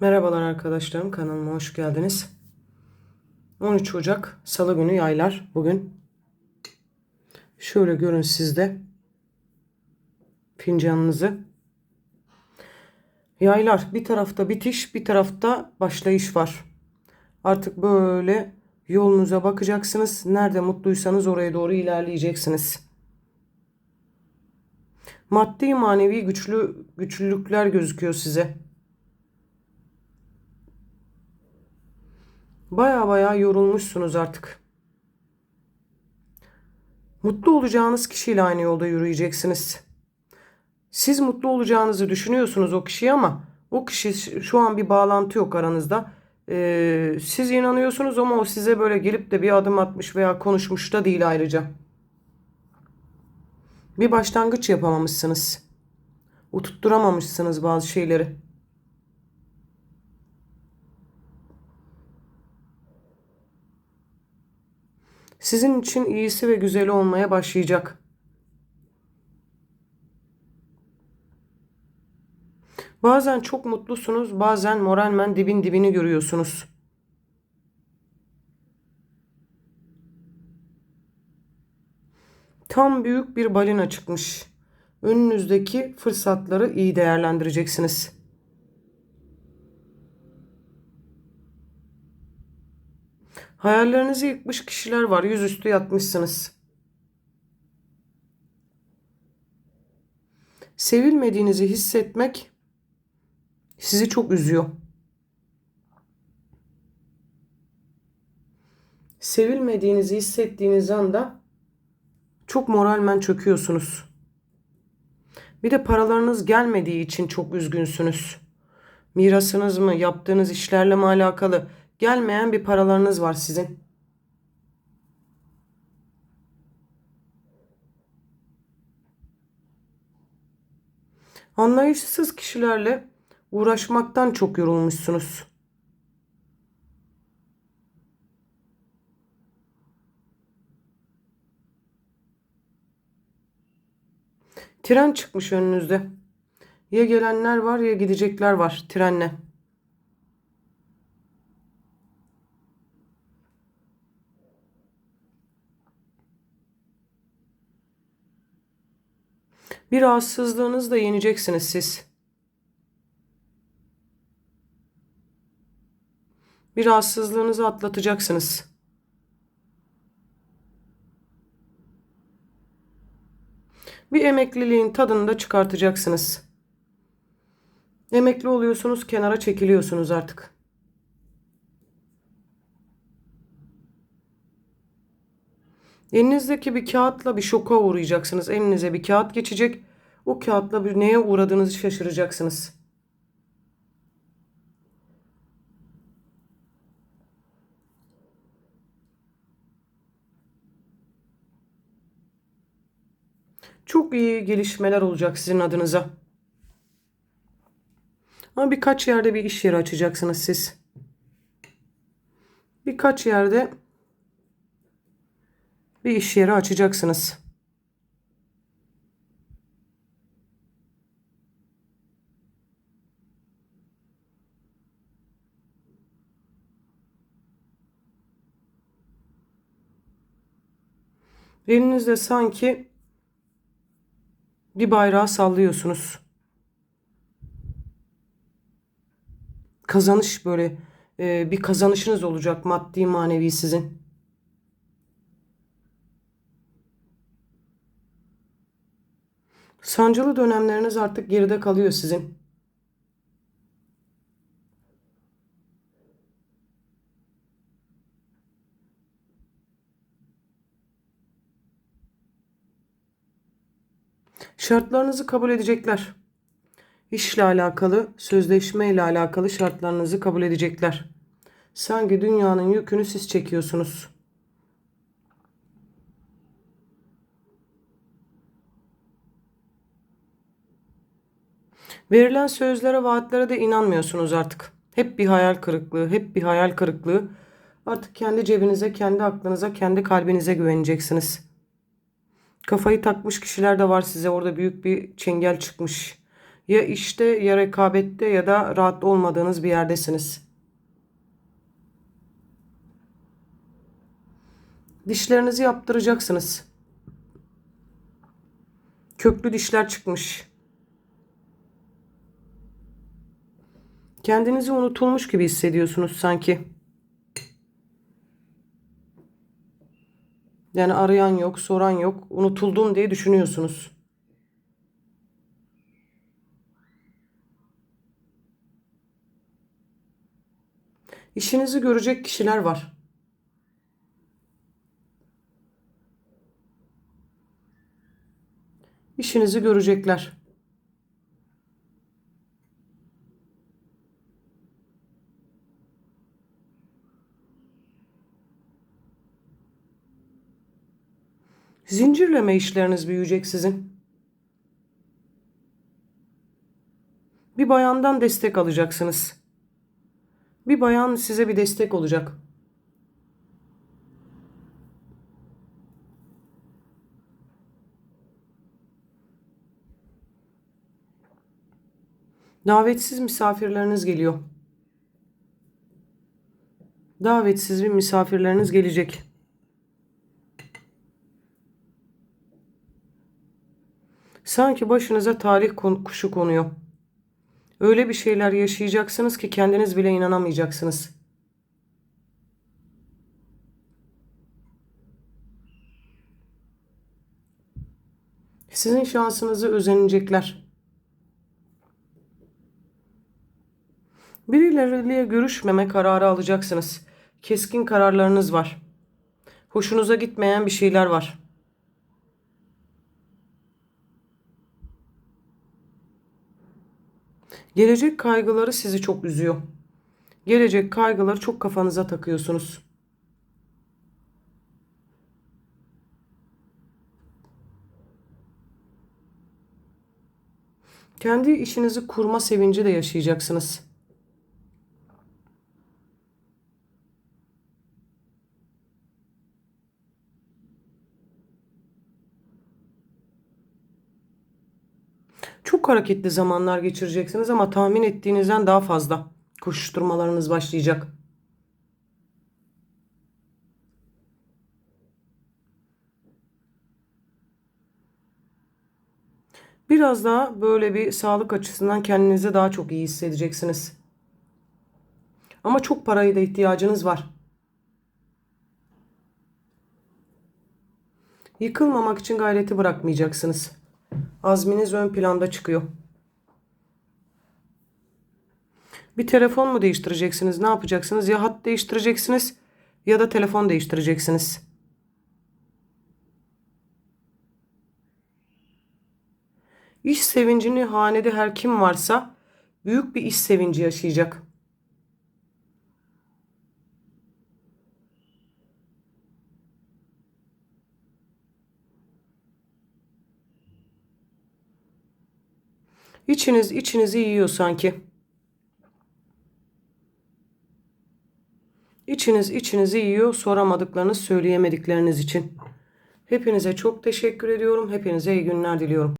Merhabalar arkadaşlarım kanalıma hoş geldiniz. 13 Ocak Salı günü yaylar bugün. Şöyle görün sizde fincanınızı. Yaylar bir tarafta bitiş bir tarafta başlayış var. Artık böyle yolunuza bakacaksınız. Nerede mutluysanız oraya doğru ilerleyeceksiniz. Maddi manevi güçlü güçlülükler gözüküyor size. Baya baya yorulmuşsunuz artık. Mutlu olacağınız kişiyle aynı yolda yürüyeceksiniz. Siz mutlu olacağınızı düşünüyorsunuz o kişiye ama o kişi şu an bir bağlantı yok aranızda. Ee, siz inanıyorsunuz ama o size böyle gelip de bir adım atmış veya konuşmuş da değil ayrıca. Bir başlangıç yapamamışsınız. Oturtturamamışsınız bazı şeyleri. Sizin için iyisi ve güzeli olmaya başlayacak. Bazen çok mutlusunuz, bazen moralmen dibin dibini görüyorsunuz. Tam büyük bir balina çıkmış. Önünüzdeki fırsatları iyi değerlendireceksiniz. Hayallerinizi yıkmış kişiler var. Yüzüstü yatmışsınız. Sevilmediğinizi hissetmek sizi çok üzüyor. Sevilmediğinizi hissettiğiniz anda çok moralmen çöküyorsunuz. Bir de paralarınız gelmediği için çok üzgünsünüz. Mirasınız mı, yaptığınız işlerle mi alakalı gelmeyen bir paralarınız var sizin. Anlayışsız kişilerle uğraşmaktan çok yorulmuşsunuz. Tren çıkmış önünüzde. Ya gelenler var ya gidecekler var trenle. Bir rahatsızlığınızı da yeneceksiniz siz. Bir rahatsızlığınızı atlatacaksınız. Bir emekliliğin tadını da çıkartacaksınız. Emekli oluyorsunuz, kenara çekiliyorsunuz artık. Elinizdeki bir kağıtla bir şoka uğrayacaksınız. Elinize bir kağıt geçecek. O kağıtla bir neye uğradığınızı şaşıracaksınız. Çok iyi gelişmeler olacak sizin adınıza. Ama birkaç yerde bir iş yeri açacaksınız siz. Birkaç yerde bir iş yeri açacaksınız. Elinizde sanki bir bayrağı sallıyorsunuz. Kazanış böyle e, bir kazanışınız olacak maddi manevi sizin. Sancılı dönemleriniz artık geride kalıyor sizin. Şartlarınızı kabul edecekler. İşle alakalı, sözleşme ile alakalı şartlarınızı kabul edecekler. Sanki dünyanın yükünü siz çekiyorsunuz. Verilen sözlere, vaatlere de inanmıyorsunuz artık. Hep bir hayal kırıklığı, hep bir hayal kırıklığı. Artık kendi cebinize, kendi aklınıza, kendi kalbinize güveneceksiniz. Kafayı takmış kişiler de var size. Orada büyük bir çengel çıkmış. Ya işte ya rekabette ya da rahat olmadığınız bir yerdesiniz. Dişlerinizi yaptıracaksınız. Köklü dişler çıkmış. Kendinizi unutulmuş gibi hissediyorsunuz sanki. Yani arayan yok, soran yok, unutuldum diye düşünüyorsunuz. İşinizi görecek kişiler var. İşinizi görecekler. Zincirleme işleriniz büyüyecek sizin. Bir bayandan destek alacaksınız. Bir bayan size bir destek olacak. Davetsiz misafirleriniz geliyor. Davetsiz bir misafirleriniz gelecek. Sanki başınıza talih kuşu konuyor. Öyle bir şeyler yaşayacaksınız ki kendiniz bile inanamayacaksınız. Sizin şansınızı özenecekler. Birileriyle görüşmeme kararı alacaksınız. Keskin kararlarınız var. Hoşunuza gitmeyen bir şeyler var. Gelecek kaygıları sizi çok üzüyor. Gelecek kaygıları çok kafanıza takıyorsunuz. Kendi işinizi kurma sevinci de yaşayacaksınız. Çok hareketli zamanlar geçireceksiniz ama tahmin ettiğinizden daha fazla koşuşturmalarınız başlayacak. Biraz daha böyle bir sağlık açısından kendinizi daha çok iyi hissedeceksiniz. Ama çok paraya da ihtiyacınız var. Yıkılmamak için gayreti bırakmayacaksınız. Azminiz ön planda çıkıyor. Bir telefon mu değiştireceksiniz? Ne yapacaksınız? Ya hat değiştireceksiniz ya da telefon değiştireceksiniz. İş sevincini hanede her kim varsa büyük bir iş sevinci yaşayacak. İçiniz içinizi yiyor sanki. İçiniz içinizi yiyor soramadıklarınız söyleyemedikleriniz için. Hepinize çok teşekkür ediyorum. Hepinize iyi günler diliyorum.